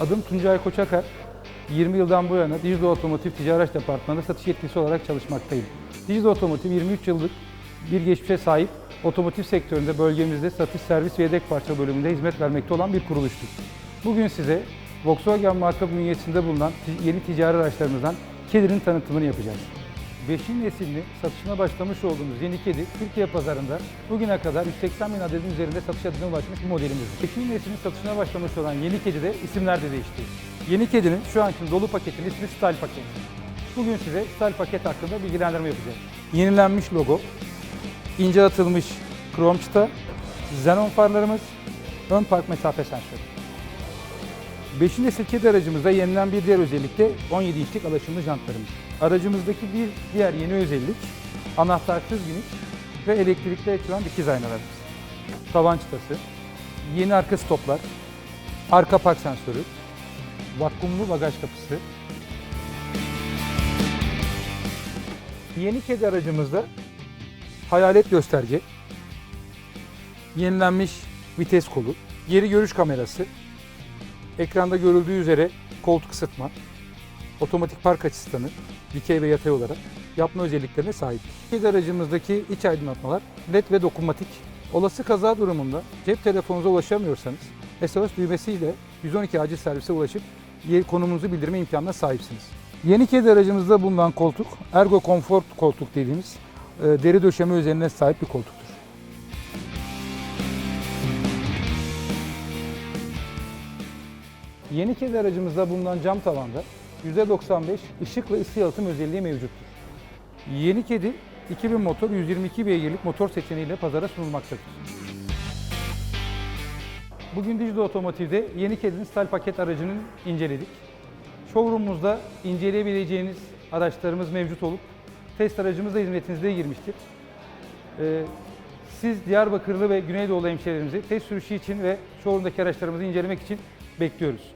Adım Tuncay Koçakar. 20 yıldan bu yana Dijital Otomotiv Ticari Araç Departmanı'nda satış yetkilisi olarak çalışmaktayım. Dijital Otomotiv 23 yıllık bir geçmişe sahip otomotiv sektöründe bölgemizde satış, servis ve yedek parça bölümünde hizmet vermekte olan bir kuruluştur. Bugün size Volkswagen marka bünyesinde bulunan yeni ticari araçlarımızdan kedinin tanıtımını yapacağız. Beşinci nesilli satışına başlamış olduğumuz yeni kedi Türkiye pazarında bugüne kadar 180 bin adetin üzerinde satış adına ulaşmış bir modelimizdir. Beşinci neslin satışına başlamış olan yeni kedide isimler de değişti. Yeni kedinin şu anki dolu paketinin ismi Style Paket. Bugün size Style Paket hakkında bilgilendirme yapacağız. Yenilenmiş logo, ince atılmış krom çıta, xenon farlarımız, ön park mesafe sensörü. 5. nesil kedi aracımızda yenilen bir diğer özellik de 17 inçlik alaşımlı jantlarımız. Aracımızdaki bir diğer yeni özellik anahtarsız biniş ve elektrikli açılan dikiz aynalarımız. Tavan çıtası, yeni arka stoplar, arka park sensörü, vakumlu bagaj kapısı. Yeni kedi aracımızda hayalet gösterge, yenilenmiş vites kolu, geri görüş kamerası, Ekranda görüldüğü üzere koltuk ısıtma, otomatik park asistanı, dikey ve yatay olarak yapma özelliklerine sahip. Kedi aracımızdaki iç aydınlatmalar led ve dokunmatik. Olası kaza durumunda cep telefonunuza ulaşamıyorsanız SOS düğmesiyle 112 acil servise ulaşıp konumunuzu bildirme imkanına sahipsiniz. Yeni kedi aracımızda bulunan koltuk Ergo Comfort koltuk dediğimiz e, deri döşeme üzerine sahip bir koltuktur. Yeni kedi aracımızda bulunan cam tavanda %95 ışık ve ısı yalıtım özelliği mevcuttur. Yeni kedi 2000 motor 122 beygirlik motor seçeneğiyle pazara sunulmaktadır. Bugün Dijital Otomotiv'de yeni kedinin style paket aracını inceledik. Showroom'umuzda inceleyebileceğiniz araçlarımız mevcut olup test aracımız da hizmetinizde girmiştir. Ee, siz Diyarbakırlı ve Güneydoğulu hemşehrilerimizi test sürüşü için ve showroom'daki araçlarımızı incelemek için bekliyoruz.